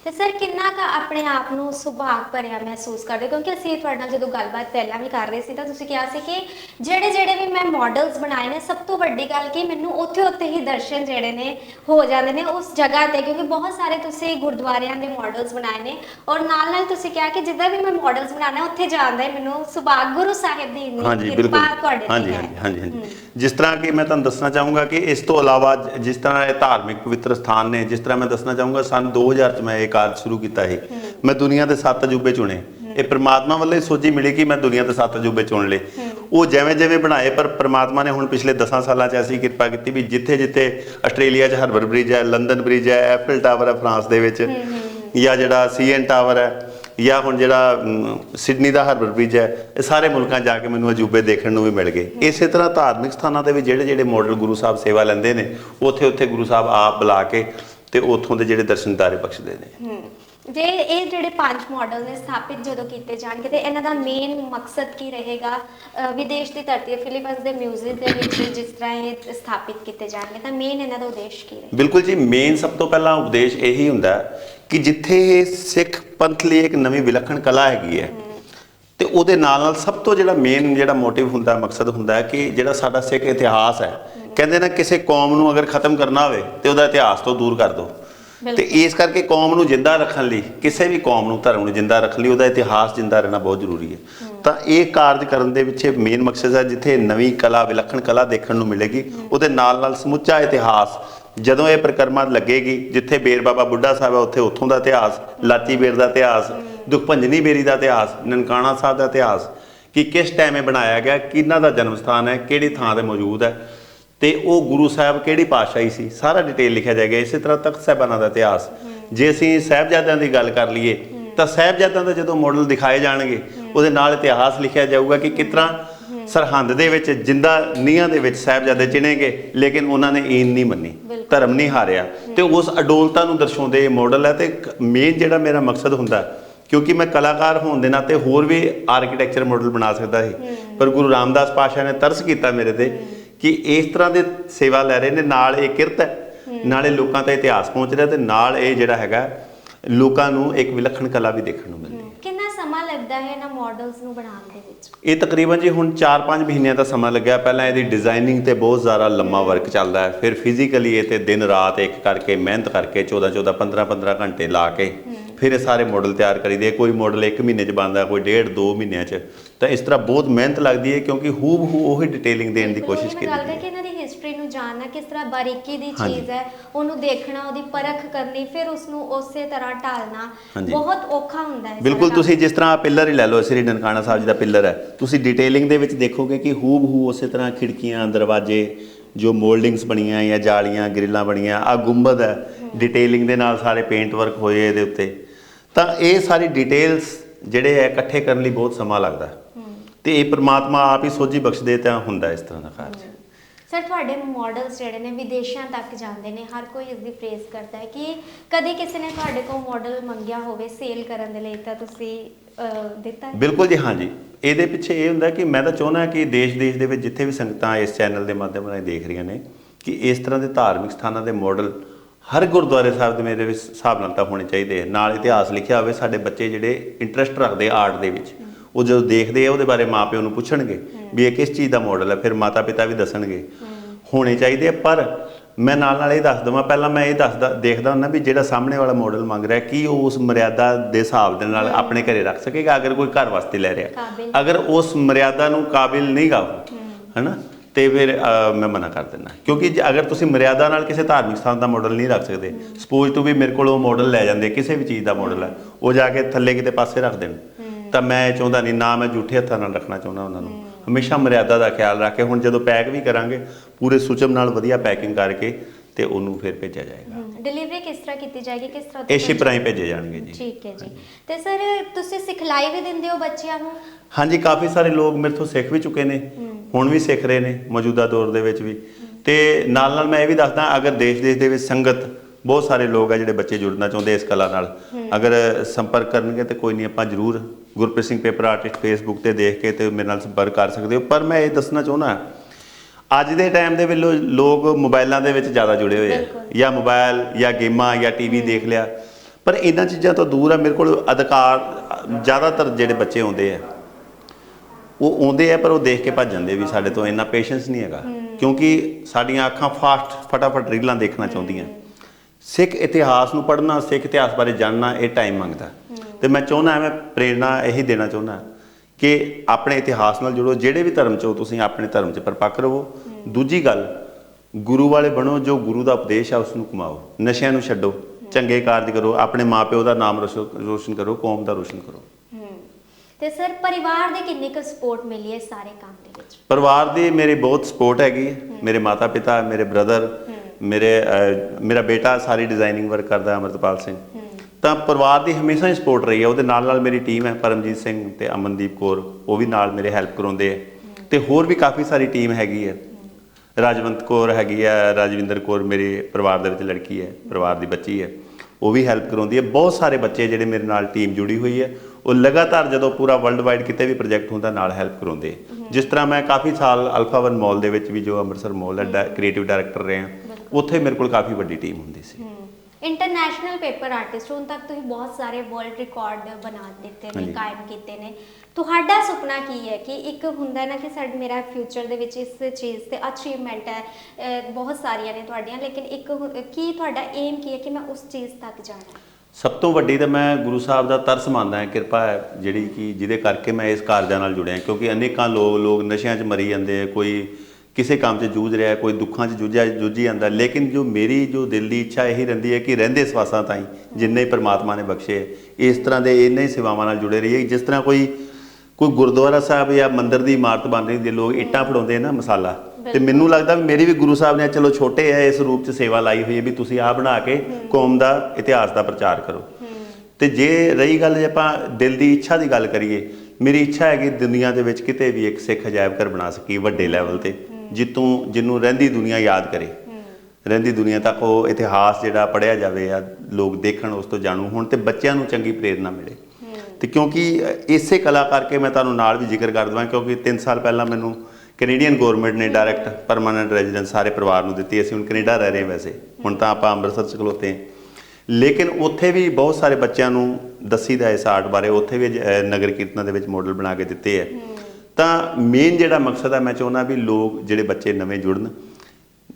Speaker 2: ਤੇ ਸਰ ਕਿੰਨਾ ਕੁ ਆਪਣੇ ਆਪ ਨੂੰ ਸੁਭਾਗ ਭਰਿਆ ਮਹਿਸੂਸ ਕਰਦੇ ਹੋ? ਕਿਉਂਕਿ ਅਸੀਂ ਤੁਹਾਡੇ ਨਾਲ ਜਦੋਂ ਗੱਲਬਾਤ ਪਹਿਲਾਂ ਵੀ ਕਰ ਰਹੇ ਸੀ ਤਾਂ ਤੁਸੀਂ ਕਿਹਾ ਸੀ ਕਿ ਜਿਹੜੇ ਜਿਹੜੇ ਵੀ ਮੈਂ ਮਾਡਲਸ ਬਣਾਏ ਨੇ ਸਭ ਤੋਂ ਵੱਡੀ ਗੱਲ ਕਿ ਮੈਨੂੰ ਉੱਥੇ ਉੱਥੇ ਹੀ ਦਰਸ਼ਨ ਜਿਹੜੇ ਨੇ ਹੋ ਜਾਂਦੇ ਨੇ ਉਸ ਜਗ੍ਹਾ ਤੇ ਕਿਉਂਕਿ ਬਹੁਤ ਸਾਰੇ ਤੁਸੀਂ ਗੁਰਦੁਆਰਿਆਂ ਦੇ ਮਾਡਲਸ ਬਣਾਏ ਨੇ ਔਰ ਨਾਲ ਨਾਲ ਤੁਸੀਂ ਕਿਹਾ ਕਿ ਜਿੱਦਾਂ ਵੀ ਮੈਂ ਮਾਡਲਸ ਬਣਾਉਣਾ ਉੱਥੇ ਜਾਂਦਾ ਹੈ ਮੈਨੂੰ ਸੁਭਾਗ ਗੁਰੂ ਸਾਹਿਬ ਦੀ ਇੰਨੀ
Speaker 1: ਹਾਂਜੀ
Speaker 2: ਕਿਰਪਾ ਤੁਹਾਡੇ ਤੇ
Speaker 1: ਹਾਂਜੀ
Speaker 2: ਹੈ।
Speaker 1: ਹਾਂਜੀ ਹਾਂਜੀ ਹਾਂਜੀ ਜਿਸ ਤਰ੍ਹਾਂ ਕਿ ਮੈਂ ਤੁਹਾਨੂੰ ਦੱਸਣਾ ਚਾਹੂੰਗਾ ਕਿ ਇਸ ਤੋਂ ਇਲਾਵਾ ਜ- ਜਿਸ ਤਰ੍ਹਾਂ ਇਹ ਧਾਰਮਿਕ ਪਵਿੱਤਰ ਸਥਾਨ ਨੇ ਜਿਸ ਤਰ੍ਹਾਂ ਮੈਂ ਦੱਸਣਾ ਚਾਹੂੰਗਾ ਸਨ 2000 ਚ ਮੈਂ ਇਹ ਕਾਰਜ ਸ਼ੁਰੂ ਕੀਤਾ ਸੀ। ਮੈਂ ਦੁਨੀਆ ਦੇ ਸੱਤ ਅਜੂਬੇ ਚੁਣੇ। ਇਹ ਪ੍ਰਮਾਤਮਾ ਵੱਲੋਂ ਹੀ ਸੋਝੀ ਮਿਲੀ ਕਿ ਮੈਂ ਦੁਨੀਆ ਦੇ ਸੱਤ ਅਜੂਬੇ ਚੁਣ ਲਏ। ਉਹ ਜਿਵੇਂ ਜਿਵੇਂ ਬਣਾਏ, ਪਰ ਪ੍ਰਮਾਤਮਾ ਨੇ ਹੁਣ ਪਿਛਲੇ 10 ਸਾਲਾਂ ਚ ਐਸੀ ਕਿਰਪਾ ਕੀਤੀ ਵੀ ਜਿੱਥੇ ਜਿੱਥੇ ਆਸਟ੍ਰੇਲੀਆ 'ਚ ਹਰਬਰ ਬ੍ਰਿਜ ਹੈ, ਲੰਡਨ ਬ੍ਰਿਜ ਹੈ ਐਫਲ ਟਾਵਰ ਹੈ ਫਰਾਂਸ ਦੇ ਵਿੱਚ, ਜਾਂ ਜਿਹੜਾ ਸੀਐਨ ਟਾਵਰ ਹੈ, ਜਾਂ ਹੁਣ ਜਿਹੜਾ ਸਿਡਨੀ ਦਾ ਹਰਬਰ ਬ੍ਰਿਜ ਹੈ, ਇਹ ਸਾਰੇ ਮੁਲਕਾਂ 'ਚ ਜਾ ਕੇ ਮੈਨੂੰ ਅਜੂਬੇ ਦੇਖਣ ਨੂੰ ਵੀ ਮਿਲ ਗਏ। ਇਸੇ ਤਰ੍ਹਾਂ ਧਾਰਮਿਕ ਸਥਾਨਾਂ ਤੇ ਵੀ ਜਿਹੜੇ ਜਿਹੜੇ ਮਾਡਲ ਗੁਰੂ ਸਾਹਿਬ ਸੇਵਾ ਲੈਂਦੇ ਨੇ ਉੱਥੇ ਉੱਥੇ ਗੁਰੂ ਸਾਹਿਬ ਆਪ ਬੁਲਾ ਕੇ ਤੇ ਉੱਥੋਂ ਦੇ ਜਿਹੜੇ ਦਰਸ਼ਨਦਾਰੇ ਬਖਸ਼ਦੇ ਨੇ।
Speaker 2: ਜੇ ਇਹ ਜਿਹੜੇ ਪੰਜ ਮਾਡਲ ਨੇ ਸਥਾਪਿਤ ਜਦੋਂ ਕੀਤੇ ਜਾਣਗੇ ਤੇ ਇਹਨਾਂ ਦਾ ਮੇਨ ਮਕਸਦ ਕੀ ਰਹੇਗਾ? ਅਹ ਵਿਦੇਸ਼ ਦੀ ਧਰਤੀ ਫਿਲੀਪੀਨਸ ਦੇ ਮਿਊਜ਼ੀਅਮ ਦੇ ਵਿੱਚ ਜਿਸ ਤਰ੍ਹਾਂ ਇਹ ਸਥਾਪਿਤ ਕੀਤੇ ਜਾਣਗੇ ਤਾਂ ਮੇਨ ਇਹਨਾਂ ਦਾ ਉਦੇਸ਼ ਕੀ ਰਹੇ
Speaker 1: ਬਿਲਕੁਲ ਜੀ ਮੇਨ ਸਭ ਤੋਂ ਪਹਿਲਾਂ ਉਪਦੇਸ਼ ਇਹੀ ਹੁੰਦਾ ਕਿ ਜਿੱਥੇ ਇਹ ਸਿੱਖ ਪੰਥ ਲਈ ਇੱਕ ਨਵੀਂ ਵਿਲੱਖਣ ਕਲਾ ਹੈਗੀ ਹੈ ਤੇ ਉਹਦੇ ਨਾਲ ਨਾਲ ਸਭ ਤੋਂ ਜਿਹੜਾ ਮੇਨ ਜਿਹੜਾ ਮੋਟਿਵ ਹੁੰਦਾ ਮਕਸਦ ਹੁੰਦਾ ਹੈ ਕਿ ਜਿਹੜਾ ਸਾਡਾ ਸਿੱਖ ਇਤਿਹਾਸ ਹੈ ਕਹਿੰਦੇ ਨਾ ਕਿਸੇ ਕੌਮ ਨੂੰ ਅਗਰ ਖਤਮ ਕਰਨਾ ਹੋਵੇ ਤੇ ਉਹਦਾ ਇਤਿਹਾਸ ਤੋਂ ਦੂਰ ਕਰ ਦਿਓ। ਤੇ ਇਸ ਕਰਕੇ ਕੌਮ ਨੂੰ ਜਿੰਦਾ ਰੱਖਣ ਲਈ ਕਿਸੇ ਵੀ ਕੌਮ ਨੂੰ ਧਰਮ ਨੂੰ ਜਿੰਦਾ ਰੱਖਣ ਲਈ ਉਹਦਾ ਇਤਿਹਾਸ ਜਿੰਦਾ ਰਹਿਣਾ ਬਹੁਤ ਜ਼ਰੂਰੀ ਹੈ। ਤਾਂ ਇਹ ਕਾਰਜ ਕਰਨ ਦੇ ਪਿੱਛੇ ਮੇਨ ਮਕਸਦ ਹੈ ਜਿੱਥੇ ਨਵੀਂ ਕਲਾ ਵਿਲੱਖਣ ਕਲਾ ਦੇਖਣ ਨੂੰ ਮਿਲੇਗੀ। ਉਹਦੇ ਨਾਲ ਨਾਲ ਸਮੁੱਚਾ ਇਤਿਹਾਸ ਜਦੋਂ ਇਹ ਪ੍ਰਕਰਮਾ ਲੱਗੇਗੀ ਜਿੱਥੇ ਬੇਰ ਬਾਬਾ ਬੁੱਢਾ ਸਾਹਿਬ ਹੈ ਉੱਥੇ ਉੱਥੋਂ ਦਾ ਇਤਿਹਾਸ ਲਾਚੀ ਬੇਰ ਦਾ ਇਤਿਹਾਸ ਦੁਖਭੰਜਨੀ ਬੇਰੀ ਦਾ ਇਤਿਹਾਸ ਨਨਕਾਣਾ ਸਾਹਿਬ ਦਾ ਇਤਿਹਾਸ ਕਿ ਕਿਸ ਟਾਈਮ ਇਹ ਬਣਾਇਆ ਗਿਆ ਕਿਹਨਾਂ ਦਾ ਜਨਮ ਸਥਾਨ ਹੈ ਕਿਹੜੀ ਥਾਂ ਤੇ ਮੌਜੂਦ ਹੈ। ਤੇ ਉਹ ਗੁਰੂ ਸਾਹਿਬ ਕਿਹੜੀ ਪਾਤਸ਼ਾਹੀ ਸੀ? ਸਾਰਾ ਡਿਟੇਲ ਲਿਖਿਆ ਜਾਏਗਾ ਇਸੇ ਤਰ੍ਹਾਂ ਤਖਤ ਸਾਹਿਬਾਨਾਂ ਦਾ ਇਤਿਹਾਸ। ਜੇ ਅਸੀਂ ਸਾਹਿਬਜ਼ਾਦਿਆਂ ਦੀ ਗੱਲ ਕਰ ਲਈਏ ਤਾਂ ਸਾਹਿਬਜ਼ਾਦਿਆਂ ਦਾ ਜਦੋਂ ਮਾਡਲ ਦਿਖਾਏ ਜਾਣਗੇ ਉਹਦੇ ਨਾਲ ਇਤਿਹਾਸ ਲਿਖਿਆ ਜਾਊਗਾ ਕਿ ਕਿਸ ਤਰ੍ਹਾਂ ਸਰਹੰਦ ਦੇ ਵਿੱਚ ਜਿੰਦਾ ਨੀਹਾਂ ਦੇ ਵਿੱਚ ਸਾਹਿਬਜ਼ਾਦੇ ਚਿਣੇਗੇ ਲੇਕਿਨ ਉਹਨਾਂ ਨੇ ਈਨ ਨਹੀਂ ਮੰਨੀ ਧਰਮ ਨਹੀਂ ਹਾਰਿਆ। ਤੇ ਉਸ ਅਡੋਲਤਾ ਨੂੰ ਦਰਸਾਉਂਦੇ ਇਹ ਮਾਡਲ ਹੈ ਤੇ ਮੇਨ ਜਿਹੜਾ ਮੇਰਾ ਮਕਸਦ ਹੁੰਦਾ ਕਿਉਂਕਿ ਮੈਂ ਕਲਾਕਾਰ ਹੋਣ ਦੇ ਨਾਤੇ ਹੋਰ ਵੀ ਆਰਕੀਟੈਕਚਰ ਮਾਡਲ ਬਣਾ ਸਕਦਾ ਸੀ। ਪਰ ਗੁਰੂ ਰਾਮਦਾਸ ਪਾਸ਼ਾ ਨੇ ਤਰਸ ਕੀਤਾ ਮੇਰੇ ਤੇ। ਕਿ ਇਸ ਤਰ੍ਹਾਂ ਦੇ ਸੇਵਾ ਲੈ ਰਹੇ ਨੇ ਨਾਲ ਇਹ ਕਿਰਤ ਹੈ। ਨਾਲੇ ਲੋਕਾਂ ਦਾ ਇਤਿਹਾਸ ਪਹੁੰਚ ਰਿਹਾ ਤੇ ਨਾਲ ਇਹ ਜਿਹੜਾ ਹੈਗਾ ਲੋਕਾਂ ਨੂੰ ਇੱਕ ਵਿਲੱਖਣ ਕਲਾ ਵੀ ਦੇਖਣ ਨੂੰ ਮਿਲਦੀ ਹੈ।
Speaker 2: ਕਿੰਨਾ ਸਮਾਂ ਲੱਗਦਾ ਹੈ ਇਹਨਾਂ ਮਾਡਲਸ ਨੂੰ ਬਣਾਉਣ ਦੇ ਵਿੱਚ?
Speaker 1: ਇਹ ਤਕਰੀਬਨ ਜੀ ਹੁਣ 4-5 ਮਹੀਨਿਆਂ ਦਾ ਸਮਾਂ ਲੱਗਿਆ। ਪਹਿਲਾਂ ਇਹਦੀ ਡਿਜ਼ਾਈਨਿੰਗ ਤੇ ਬਹੁਤ ਜ਼ਿਆਦਾ ਲੰਮਾ ਵਰਕ ਚੱਲਦਾ ਹੈ। ਫਿਰ ਫਿਜ਼ੀਕਲੀ ਇਹ ਤੇ ਦਿਨ ਰਾਤ ਇੱਕ ਕਰਕੇ ਮਿਹਨਤ ਕਰਕੇ 14-14 15-15 ਘੰਟੇ ਲਾ ਕੇ ਫਿਰ ਇਹ ਸਾਰੇ ਮਾਡਲ ਤਿਆਰ ਕਰੀਦੇ ਕੋਈ ਮਾਡਲ 1 ਮਹੀਨੇ 'ਚ ਬਣਦਾ ਕੋਈ ਡੇਢ 2 ਮਹੀਨਿਆਂ 'ਚ। ਤਾਂ ਇਸ ਤਰ੍ਹਾਂ ਬਹੁਤ ਮਿਹਨਤ ਲੱਗਦੀ ਹੈ ਕਿਉਂਕਿ ਹੂਬ ਹੂ ਉਹੀ ਡਿਟੇਲਿੰਗ ਦੇਣ ਦੀ ਕੋਸ਼ਿਸ਼ ਕੀਤੀ
Speaker 2: ਕਰਕੇ ਇਹਨਾਂ ਦੀ ਹਿਸਟਰੀ ਨੂੰ ਜਾਣਨਾ ਕਿਸ ਤਰ੍ਹਾਂ ਬਾਰੀਕੀ ਦੀ। ਚੀਜ਼ ਹੈ ਉਹਨੂੰ ਦੇਖਣਾ ਉਹਦੀ ਪਰਖ ਕਰਨੀ ਫਿਰ ਉਸ ਨੂੰ ਉਸੇ ਤਰ੍ਹਾਂ ਢਾਲਣਾ। ਬਹੁਤ ਔਖਾ ਹੁੰਦਾ ਹੈ
Speaker 1: ਬਿਲਕੁਲ ਤੁਸੀਂ ਜਿਸ ਤਰ੍ਹਾਂ ਪਿੱਲਰ ਹੀ ਲੈ ਲਓ ਸ੍ਰੀ ਨਨਕਾਣਾ ਸਾਹਿਬ ਜੀ ਦਾ ਪਿੱਲਰ ਹੈ। ਤੁਸੀਂ ਡਿਟੇਲਿੰਗ ਦੇ ਵਿੱਚ ਦੇਖੋਗੇ ਕਿ ਹੂਬ ਹੂ ਉਸੇ ਤਰ੍ਹਾਂ ਖਿੜਕੀਆਂ ਦਰਵਾਜ਼ੇ ਜੋ ਮੋਲਡਿੰਗਸ ਬਣੀਆਂ ਜਾਂ ਜਾਲੀਆਂ ਗ੍ਰਿਲਾਂ ਬਣੀਆਂ ਆ ਗੁੰਬਦ ਹੈ। ਡਿਟੇਲਿੰਗ ਦੇ ਨਾਲ ਸਾਰੇ ਪੇਂਟ ਵਰਕ ਹੋਏ ਇਹਦੇ ਉੱਤੇ। ਤਾਂ ਇਹ ਸਾਰੀ ਡਿਟੇਲਸ ਜਿਹੜੇ ਹੈ ਇਕੱਠੇ ਕਰਨ ਲਈ ਬਹੁਤ ਸਮਾਂ ਲੱਗਦਾ। ਤੇ ਇਹ ਪ੍ਰਮਾਤਮਾ ਆਪ ਹੀ ਸੋਝੀ ਬਖਸ਼ਦੇ ਤਾਂ ਹੁੰਦਾ ਇਸ ਤਰ੍ਹਾਂ ਦਾ ਕਾਰਜ
Speaker 2: ਸਰ ਤੁਹਾਡੇ ਮਾਡਲਸ ਜਿਹੜੇ ਨੇ ਵਿਦੇਸ਼ਾਂ ਤੱਕ ਜਾਂਦੇ ਨੇ ਹਰ ਕੋਈ ਇਸ ਦੀ ਪ੍ਰੇਜ਼ ਕਰਦਾ ਹੈ ਕਿ ਕਦੇ ਕਿਸੇ ਨੇ ਤੁਹਾਡੇ ਕੋਲ ਮਾਡਲ ਮੰਗਿਆ ਹੋਵੇ ਸੇਲ ਕਰਨ ਦੇ ਲਈ ਤਾਂ ਤੁਸੀਂ ਦਿੱਤਾ ਹੈ?
Speaker 1: ਬਿਲਕੁਲ ਜੀ ਹਾਂਜੀ ਇਹਦੇ ਪਿੱਛੇ ਇਹ ਹੁੰਦਾ ਕਿ ਮੈਂ ਤਾਂ ਚਾਹੁੰਦਾ ਕਿ ਦੇਸ਼ ਦੇਸ਼ ਦੇ ਵਿੱਚ ਜਿੱਥੇ ਵੀ ਸੰਗਤਾਂ ਇਸ ਚੈਨਲ ਦੇ ਮਾਧਿਅਮ ਰਾਹੀਂ ਦੇਖ ਰਹੀਆਂ ਨੇ ਕਿ ਇਸ ਤਰ੍ਹਾਂ ਦੇ ਧਾਰਮਿਕ ਸਥਾਨਾਂ ਦੇ ਮਾਡਲ ਹਰ ਗੁਰਦੁਆਰੇ ਸਾਹਿਬ ਦੇ ਮੇਰੇ ਵਿੱਚ ਹਿਸਾਬ ਨਾਲ ਤਾਂ ਹੋਣੇ ਚਾਹੀਦੇ। ਨਾਲ ਇਤਿਹਾਸ ਲਿਖਿਆ ਹੋਵੇ ਸਾਡੇ ਬੱਚੇ ਜਿਹੜੇ ਇੰਟਰਸਟ ਰੱਖਦੇ ਆਰਟ ਦੇ ਵਿੱਚ ਉਹ ਜਦੋਂ ਦੇਖਦੇ ਆ ਉਹਦੇ ਬਾਰੇ ਮਾਪਿਓ ਨੂੰ ਪੁੱਛਣਗੇ ਵੀ ਇਹ ਕਿਸ ਚੀਜ਼ ਦਾ ਮਾਡਲ ਹੈ ਫਿਰ ਮਾਤਾ ਪਿਤਾ ਵੀ ਦੱਸਣਗੇ ਹੋਣੇ ਚਾਹੀਦੇ ਆ ਪਰ ਮੈਂ ਨਾਲ ਨਾਲ ਇਹ ਦੱਸ ਦਵਾਂ ਪਹਿਲਾਂ ਮੈਂ ਇਹ ਦੱਸਦਾ ਦੇਖਦਾ ਹੁੰਦਾ ਵੀ ਜਿਹੜਾ ਸਾਹਮਣੇ ਵਾਲਾ ਮਾਡਲ ਮੰਗ ਰਿਹਾ ਕੀ ਉਹ ਉਸ ਮਰਿਆਦਾ ਦੇ ਹਿਸਾਬ ਦੇ ਨਾਲ ਆਪਣੇ ਘਰੇ ਰੱਖ ਸਕੇਗਾ ਅਗਰ ਕੋਈ ਘਰ ਵਾਸਤੇ ਲੈ ਰਿਹਾ। ਅਗਰ ਉਸ ਮਰਿਆਦਾ ਨੂੰ ਕਾਬਿਲ ਨਹੀਂ ਗਾ ਹਨਾ ਤੇ ਫਿਰ ਮੈਂ ਮਨਾ ਕਰ ਦਿੰਦਾ। ਕਿਉਂਕਿ ਜੇ ਅਗਰ ਤੁਸੀਂ ਮਰਿਆਦਾ ਨਾਲ ਕਿਸੇ ਧਾਰਮਿਕ ਸਥਾਨ ਦਾ ਮਾਡਲ ਨਹੀਂ ਰੱਖ ਸਕਦੇ ਸਪੋਜ਼ ਟੂ ਵੀ ਮੇਰੇ ਕੋਲ ਉਹ ਮਾਡਲ ਲੈ ਜਾਂਦੇ ਕਿਸੇ ਵੀ ਚੀਜ਼ ਦਾ ਮਾਡਲ ਹੈ ਉਹ ਜਾ ਕੇ ਥੱਲੇ ਕਿਤੇ ਪਾਸੇ ਰੱਖ ਦੇਣ। ਤਾਂ ਮੈਂ ਚਾਹੁੰਦਾ ਨਹੀਂ ਨਾ ਮੈਂ ਝੂਠੇ ਹੱਥਾਂ ਨਾਲ ਰੱਖਣਾ ਚਾਹੁੰਦਾ ਉਹਨਾਂ ਨੂੰ। ਹਮੇਸ਼ਾ ਮਰਿਆਦਾ ਦਾ ਖਿਆਲ ਰੱਖ ਕੇ ਹੁਣ ਜਦੋਂ ਪੈਕ ਵੀ ਕਰਾਂਗੇ ਪੂਰੇ ਸੁਚਮ ਨਾਲ ਵਧੀਆ ਪੈਕਿੰਗ ਕਰਕੇ ਤੇ ਉਹਨੂੰ ਫਿਰ ਭੇਜਿਆ ਜਾਏਗਾ।
Speaker 2: ਡਿਲੀਵਰੀ ਕਿਸ ਤਰ੍ਹਾਂ ਕੀਤੀ ਜਾਏਗੀ ਕਿਸ ਤਰ੍ਹਾਂ
Speaker 1: ਇਹ ਸ਼ਿਪ ਰਾਹੀਂ ਭੇਜੇ ਜਾਣਗੇ ਜੀ।
Speaker 2: ਠੀਕ ਹੈ ਜੀ। ਤੇ ਸਰ ਤੁਸੀਂ ਸਿਖਲਾਈ ਵੀ ਦਿੰਦੇ ਹੋ ਬੱਚਿਆਂ ਨੂੰ?
Speaker 1: ਹਾਂਜੀ ਕਾਫੀ ਸਾਰੇ ਲੋਕ ਮੇਰੇ ਤੋਂ ਸਿੱਖ ਵੀ ਚੁੱਕੇ ਨੇ। ਹੁਣ ਵੀ ਸਿੱਖ ਰਹੇ ਨੇ ਮੌਜੂਦਾ ਦੌਰ ਦੇ ਵਿੱਚ ਵੀ। ਤੇ ਨਾਲ ਨਾਲ ਮੈਂ ਇਹ ਵੀ ਦੱਸਦਾ ਅਗਰ ਦੇਸ਼-ਦੇਸ਼ ਦੇ ਵਿੱਚ ਸੰਗਤ ਬਹੁਤ ਸਾਰੇ ਲੋਕ ਆ ਜਿਹੜੇ ਬੱਚੇ ਜੁੜਨਾ ਚਾਹੁੰਦੇ ਇਸ ਕਲਾ ਨਾਲ। ਅਗਰ ਸੰਪਰਕ ਕਰਨਗੇ ਤੇ ਕੋਈ ਨਹੀਂ ਆਪਾਂ ਜ਼ਰੂਰ Gurpreet Singh paper artist Facebook ਤੇ ਦੇਖ ਕੇ ਤੇ ਮੇਰੇ ਨਾਲ ਸੰਪਰਕ ਕਰ ਸਕਦੇ ਹੋ। ਪਰ ਮੈਂ ਇਹ ਦੱਸਣਾ ਚਾਹੁੰਦਾ ਅੱਜ ਦੇ ਟਾਈਮ ਦੇ ਵਿੱਚ ਲੋਕ ਮੋਬਾਈਲਾਂ ਦੇ ਵਿੱਚ ਜ਼ਿਆਦਾ ਜੁੜੇ ਹੋਏ ਆ। ਜਾਂ ਮੋਬਾਈਲ ਜਾਂ ਗੇਮਾਂ ਜਾਂ ਟੀਵੀ ਦੇਖ ਲਿਆ। ਪਰ ਇਹਨਾਂ ਚੀਜ਼ਾਂ ਤੋਂ ਦੂਰ ਆ ਮੇਰੇ ਕੋਲ ਅਧਿਕਾਰ ਜ਼ਿਆਦਾਤਰ ਜਿਹੜੇ ਬੱਚੇ ਆਉਂਦੇ ਆ। ਉਹ ਆਉਂਦੇ ਆ ਪਰ ਉਹ ਦੇਖ ਕੇ ਭੱਜ ਜਾਂਦੇ ਵੀ ਸਾਡੇ ਤੋਂ ਇੰਨਾ ਪੇਸ਼ੈਂਸ ਨਹੀਂ ਹੈਗਾ। ਕਿਉਂਕਿ ਸਾਡੀਆਂ ਅੱਖਾਂ ਫਾਸਟ ਫਟਾਫਟ ਰੀਲਾਂ ਦੇਖਣਾ ਚਾਹੁੰਦੀਆਂ। ਸਿੱਖ ਇਤਿਹਾਸ ਨੂੰ ਪੜ੍ਹਨਾ ਸਿੱਖ ਇਤਿਹਾਸ ਬਾਰੇ ਜਾਣਨਾ ਇਹ ਟਾਈਮ ਮੰਗਦਾ। ਤੇ ਮੈਂ ਚਾਹੁੰਦਾ ਮੈਂ ਪ੍ਰੇਰਣਾ ਇਹੀ ਦੇਣਾ ਚਾਹੁੰਦਾ ਕਿ ਆਪਣੇ ਇਤਿਹਾਸ ਨਾਲ ਜੁੜੋ ਜਿਹੜੇ ਵੀ ਧਰਮ ਚੋਂ ਤੁਸੀਂ ਆਪਣੇ ਧਰਮ 'ਚ ਪਰਪੱਕ ਰਹੋ। ਦੂਜੀ ਗੱਲ ਗੁਰੂ ਵਾਲੇ ਬਣੋ ਜੋ ਗੁਰੂ ਦਾ ਉਪਦੇਸ਼ ਆ ਉਸ ਨੂੰ ਕਮਾਓ। ਨਸ਼ਿਆਂ ਨੂੰ ਛੱਡੋ ਚੰਗੇ ਕਾਰਜ ਕਰੋ ਆਪਣੇ ਮਾਪਿਓ ਦਾ ਨਾਮ ਰੋਸ਼ਨ ਕਰੋ ਕੌਮ ਦਾ ਰੋਸ਼ਨ ਕਰੋ।
Speaker 2: ਤੇ ਸਰ ਪਰਿਵਾਰ ਦੀ ਕਿੰਨੀ ਕੁ ਸਪੋਰਟ ਮਿਲੀ ਹੈ ਸਾਰੇ ਕੰਮ ਦੇ ਵਿੱਚ?
Speaker 1: ਪਰਿਵਾਰ ਦੀ ਮੇਰੀ ਬਹੁਤ ਸਪੋਰਟ ਹੈਗੀ। ਹੈ। ਮੇਰੇ ਮਾਤਾ ਪਿਤਾ ਮੇਰੇ ਬ੍ਰਦਰ ਮੇਰੇ ਅਹ, ਮੇਰਾ ਬੇਟਾ ਸਾਰੀ ਡਿਜ਼ਾਈਨਿੰਗ ਵਰਕ ਕਰਦਾ ਹੈ, ਅਮਰਤਪਾਲ ਸਿੰਘ। ਤਾਂ ਪਰਿਵਾਰ ਦੀ ਹਮੇਸ਼ਾ ਹੀ ਸਪੋਰਟ ਰਹੀ ਹੈ। ਉਹਦੇ ਨਾਲ ਨਾਲ ਮੇਰੀ ਟੀਮ ਹੈ ਪਰਮਜੀਤ ਸਿੰਘ ਤੇ ਅਮਨਦੀਪ ਕੌਰ। ਉਹ ਵੀ ਨਾਲ ਮੇਰੇ ਹੈਲਪ ਕਰਾਉਂਦੇ ਆ ਤੇ ਹੋਰ ਵੀ ਕਾਫੀ ਸਾਰੀ ਟੀਮ ਹੈਗੀ ਹੈ। ਰਾਜਵੰਤ ਕੌਰ ਹੈਗੀ ਹੈ ਰਾਜਵਿੰਦਰ ਕੌਰ ਮੇਰੇ ਪਰਿਵਾਰ ਦੇ ਵਿੱਚ ਲੜਕੀ ਹੈ ਪਰਿਵਾਰ ਦੀ ਬੱਚੀ ਹੈ। ਉਹ ਵੀ ਹੈਲਪ ਕਰਾਉਂਦੀ ਹੈ। ਬਹੁਤ ਸਾਰੇ ਬੱਚੇ ਜਿਹੜੇ ਮੇਰੇ ਨਾਲ ਟੀਮ ਜੁੜੀ ਹੋਈ ਹੈ। ਉਹ ਲਗਾਤਾਰ ਜਦੋਂ ਪੂਰਾ ਵਰਲਡ ਵਾਈਡ ਕਿਤੇ ਵੀ ਪ੍ਰੋਜੈਕਟ ਹੁੰਦਾ ਨਾਲ ਹੈਲਪ ਕਰਾਉਂਦੇ। ਜਿਸ ਤਰ੍ਹਾਂ ਮੈਂ ਕਾਫੀ ਸਾਲ ਅਲਫਾ ਵਨ ਮਾਲ ਦੇ ਵਿੱਚ ਵੀ ਜੋ ਅੰਮ੍ਰਿਤਸਰ ਮਾਲ ਹੈ ਕ੍ਰੀਏਟਿਵ ਡਾਇਰੈਕਟਰ ਰਿਹਾ ਉੱਥੇ ਮੇਰੇ ਕੋਲ ਕਾਫੀ ਵੱਡੀ ਟੀਮ ਹੁੰਦੀ ਸੀ।
Speaker 2: ਇੰਟਰਨੈਸ਼ਨਲ ਪੇਪਰ ਆਰਟਿਸਟ ਹੁਣ ਤੱਕ ਤੁਸੀਂ ਬਹੁਤ ਸਾਰੇ ਵਰਲਡ ਰਿਕਾਰਡ ਬਣਾ ਦਿੱਤੇ ਨੇ। ਕਾਇਮ ਕੀਤੇ ਨੇ। ਤੁਹਾਡਾ ਸੁਪਨਾ ਕੀ ਹੈ ਕਿ ਇੱਕ ਹੁੰਦਾ ਨਾ ਕਿ ਸਾਡ ਮੇਰਾ ਫਿਊਚਰ ਦੇ ਵਿੱਚ ਇਸ ਚੀਜ਼ ਤੇ ਅਚੀਵਮੈਂਟ ਹੈ ਬਹੁਤ ਸਾਰੀਆਂ ਨੇ ਤੁਹਾਡੀਆਂ ਲੇਕਿਨ ਇੱਕ ਕੀ ਤੁਹਾਡਾ ਏਮ ਕੀ ਹੈ ਕਿ ਮੈਂ ਉਸ ਚੀਜ਼ ਤੱਕ ਜਾਣਾ
Speaker 1: ਸਭ ਤੋਂ ਵੱਡੀ ਤਾਂ ਮੈਂ ਗੁਰੂ ਸਾਹਿਬ ਦਾ ਤਰਸ ਮੰਨਦਾ ਹਾਂ, ਕਿਰਪਾ ਹੈ ਜਿਹੜੀ ਕਿ ਜਿਹਦੇ ਕਰਕੇ ਮੈਂ ਇਸ ਕਾਰਜਾਂ ਨਾਲ ਜੁੜਿਆ ਕਿਉਂਕਿ ਅਨੇਕਾਂ ਲੋਕ ਲੋਕ ਨਸ਼ਿਆਂ 'ਚ ਮਰੀ ਜਾਂਦੇ ਆ, ਕੋਈ ਕਿਸੇ ਕੰਮ 'ਚ ਜੂਝ ਰਿਹਾ, ਕੋਈ ਦੁੱਖਾਂ 'ਚ ਜੂਝਿਆ, ਜੂਝੀ ਜਾਂਦਾ। ਲੇਕਿਨ ਜੋ ਮੇਰੀ ਜੋ ਦਿਲ ਦੀ ਇੱਛਾ ਇਹੀ ਰਹਿੰਦੀ ਹੈ ਕਿ ਰਹਿੰਦੇ ਸਵਾਸਾਂ ਤਾਈਂ ਜਿੰਨੇ ਪ੍ਰਮਾਤਮਾ ਨੇ ਬਖਸ਼ੇ ਇਸ ਤਰ੍ਹਾਂ ਦੇ ਇੰਨੇ ਹੀ ਸੇਵਾਵਾਂ ਨਾਲ ਜੁੜੇ ਰਹੀਏ। ਜਿਸ ਤਰ੍ਹਾਂ ਕੋਈ ਕੋਈ ਗੁਰਦੁਆਰਾ ਸਾਹਿਬ ਜਾਂ ਮੰਦਿਰ ਦੀ ਇਮਾਰਤ ਬਣ ਰਹੀ ਦੇ ਲੋਕ ਇੱਟਾਂ ਫੜਾਉਂਦੇ ਨਾ ਮਸਾਲਾ ਤੇ ਮੈਨੂੰ ਲੱਗਦਾ ਵੀ ਮੇਰੀ ਵੀ ਗੁਰੂ ਸਾਹਿਬ ਨੇ ਚਲੋ ਛੋਟੇ ਐ ਇਸ ਰੂਪ 'ਚ ਸੇਵਾ ਲਾਈ ਹੋਈ ਹੈ ਵੀ ਤੁਸੀਂ ਆਹ ਬਣਾ ਕੇ ਕੌਮ ਦਾ ਇਤਿਹਾਸ ਦਾ ਪ੍ਰਚਾਰ ਕਰੋ। ਤੇ ਜੇ ਰਹੀ ਗੱਲ ਜੇ ਆਪਾਂ ਦਿਲ ਦੀ ਇੱਛਾ ਦੀ ਗੱਲ ਕਰੀਏ ਮੇਰੀ ਇੱਛਾ ਹੈ ਕਿ ਦੁਨੀਆ ਦੇ ਵਿੱਚ ਕਿਤੇ ਵੀ ਇੱਕ ਸਿੱਖ ਅਜਾਇਬ ਘਰ ਬਣਾ ਸਕੀਏ ਵੱਡੇ ਲੈਵਲ ਤੇ ਜਿੱਤੋਂ ਜਿਹਨੂੰ ਰਹਿੰਦੀ ਦੁਨੀਆ ਯਾਦ ਕਰੇ। ਰਹਿੰਦੀ ਦੁਨੀਆ ਤੱਕ ਉਹ ਇਤਿਹਾਸ ਜਿਹੜਾ ਪੜਿਆ ਜਾਵੇ ਆ ਲੋਕ ਦੇਖਣ ਉਸ ਤੋਂ ਜਾਣੂ ਹੋਣ ਤੇ ਬੱਚਿਆਂ ਨੂੰ ਚੰਗੀ ਪ੍ਰੇਰਣਾ ਮਿਲੇ। ਤੇ ਕਿਉਂਕਿ ਇਸੇ ਕਲਾ ਕਰਕੇ ਮੈਂ ਤੁਹਾਨੂੰ ਨਾਲ ਵੀ ਜ਼ਿਕਰ ਕਰ ਦਵਾਂ ਕਿਉਂਕਿ 3 ਸਾਲ ਪਹਿਲਾਂ ਮੈਨੂੰ ਕੈਨੇਡੀਅਨ ਗਵਰਨਮੈਂਟ ਨੇ ਡਾਇਰੈਕਟ ਪਰਮਾਨੈਂਟ ਰੈਜ਼ੀਡੈਂਸ ਸਾਰੇ ਪਰਿਵਾਰ ਨੂੰ ਦਿੱਤੀ ਅਸੀਂ ਹੁਣ ਕੈਨੇਡਾ ਰਹਿ ਰਹੇ ਹਾਂ ਵੈਸੇ। ਹੁਣ ਤਾਂ ਆਪਾਂ ਅੰਮ੍ਰਿਤਸਰ ਚ ਖਲੋਤੇ ਹਾਂ। ਲੇਕਿਨ ਉੱਥੇ ਵੀ ਬਹੁਤ ਸਾਰੇ ਬੱਚਿਆਂ ਨੂੰ ਦੱਸੀਦਾ ਇਸ ਆਰਟ ਬਾਰੇ ਉੱਥੇ ਵੀ ਨਗਰ ਕੀਰਤਨਾਂ ਦੇ ਵਿੱਚ ਮਾਡਲ ਬਣਾ ਕੇ ਦਿੱਤੇ ਹੈ। ਤਾਂ ਮੇਨ ਜਿਹੜਾ ਮਕਸਦ ਹੈ ਮੈਂ ਚਾਹੁੰਦਾ ਵੀ ਲੋਕ ਜਿਹੜੇ ਬੱਚੇ ਨਵੇਂ ਜੁੜਨ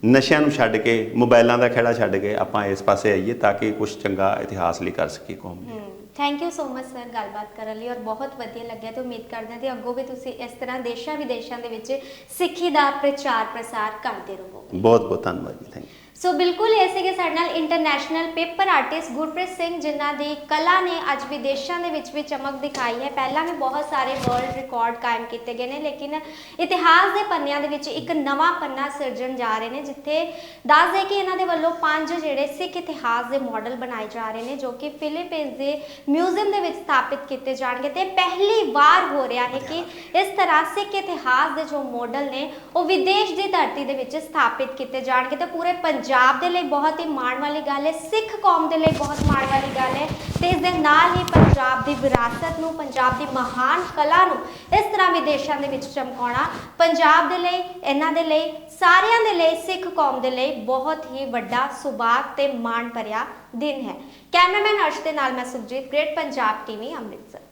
Speaker 1: ਨਸ਼ਿਆਂ ਨੂੰ ਛੱਡ ਕੇ ਮੋਬਾਈਲਾਂ ਦਾ ਖੇੜਾ ਛੱਡ ਕੇ ਆਪਾਂ ਇਸ ਪਾਸੇ ਆਈਏ ਤਾਂ ਕਿ ਕੁਝ ਚੰਗਾ ਇਤਿਹਾਸ ਲਈ ਕਰ ਸਕੀਏ ਕੌਮ ਲਈ।
Speaker 2: Thank you so much sir ਗੱਲਬਾਤ ਕਰਨ ਲਈ ਔਰ ਬਹੁਤ ਵਧੀਆ ਲੱਗਿਆ ਤੇ ਉਮੀਦ ਕਰਦੇ ਹਾਂ ਕਿ ਅੱਗੋਂ ਵੀ ਤੁਸੀਂ ਇਸ ਤਰ੍ਹਾਂ ਦੇਸ਼ਾਂ ਵਿਦੇਸ਼ਾਂ ਦੇ ਵਿੱਚ ਸਿੱਖੀ ਦਾ ਪ੍ਰਚਾਰ ਪ੍ਰਸਾਰ ਕਰਦੇ ਰਹੋ
Speaker 1: ਬਹੁਤ ਬਹੁਤ ਧੰਨਵਾਦ ਜੀ ਥੈਂਕ ਯੂ
Speaker 2: ਸੋ ਬਿਲਕੁਲ ਇਹ ਸੀਗੇ ਸਾਡੇ ਨਾਲ international paper artist Gurpreet Singh ਜਿਨ੍ਹਾਂ ਦੀ ਕਲਾ ਨੇ ਅੱਜ ਵਿਦੇਸ਼ਾਂ ਦੇ ਵਿੱਚ ਵੀ ਚਮਕ ਦਿਖਾਈ ਹੈ। ਪਹਿਲਾਂ ਵੀ ਬਹੁਤ ਸਾਰੇ ਵਰਲਡ ਰਿਕਾਰਡ ਕਾਇਮ ਕੀਤੇ ਗਏ ਨੇ, ਲੇਕਿਨ ਇਤਿਹਾਸ ਦੇ ਪੰਨਿਆਂ ਦੇ ਵਿੱਚ ਇੱਕ ਨਵਾਂ ਪੰਨਾ ਸਿਰਜਣ ਜਾ ਰਹੇ ਨੇ, ਜਿੱਥੇ ਦੱਸਦੇ ਕਿ ਇਹਨਾਂ ਦੇ ਵੱਲੋਂ ਪੰਜ ਜਿਹੜੇ ਸਿੱਖ ਇਤਿਹਾਸ ਦੇ ਮਾਡਲ ਬਣਾਏ ਜਾ ਰਹੇ ਨੇ, ਜੋ ਕਿ ਫਿਲੀਪੀਨਸ ਦੇ ਮਿਊਜ਼ੀਅਮ ਦੇ ਵਿੱਚ ਸਥਾਪਿਤ ਕੀਤੇ ਜਾਣਗੇ। ਤੇ ਪਹਿਲੀ ਵਾਰ ਹੋ ਰਿਹਾ ਹੈ ਕਿ ਇਸ ਤਰ੍ਹਾਂ ਸਿੱਖ ਇਤਿਹਾਸ ਦੇ ਜੋ ਮਾਡਲ ਨੇ, ਉਹ ਵਿਦੇਸ਼ ਦੀ ਧਰਤੀ ਦੇ ਵਿੱਚ ਸਥਾਪਿਤ ਕੀਤੇ ਜਾਣਗੇ। ਤੇ ਪੂਰੇ ਪੰਜ ਪੰਜਾਬ ਦੇ ਲਈ ਬਹੁਤ ਹੀ ਮਾਣ ਵਾਲੀ ਗੱਲ ਹੈ, ਸਿੱਖ ਕੌਮ ਦੇ ਲਈ ਬਹੁਤ ਮਾਣ ਵਾਲੀ ਗੱਲ ਹੈ ਤੇ ਇਸ ਦੇ ਨਾਲ ਹੀ ਪੰਜਾਬ ਦੀ ਵਿਰਾਸਤ ਨੂੰ, ਪੰਜਾਬ ਦੀ ਮਹਾਨ ਕਲਾ ਨੂੰ ਇਸ ਤਰ੍ਹਾਂ ਵਿਦੇਸ਼ਾਂ ਦੇ ਵਿੱਚ ਚਮਕਾਉਣਾ, ਪੰਜਾਬ ਦੇ ਲਈ, ਇਹਨਾਂ ਦੇ ਲਈ, ਸਾਰਿਆਂ ਦੇ ਲਈ, ਸਿੱਖ ਕੌਮ ਦੇ ਲਈ ਬਹੁਤ ਹੀ ਵੱਡਾ ਸੁਭਾਗ ਤੇ ਮਾਣ ਭਰਿਆ ਦਿਨ ਹੈ। ਕੈਮਰਾਮੈਨ ਅਰਸ਼ ਦੇ ਨਾਲ ਮੈਂ ਸੁਖਜੀਤ ਗ੍ਰੇਟ ਪੰਜਾਬ ਟੀਵੀ, ਅੰਮ੍ਰਿਤਸਰ।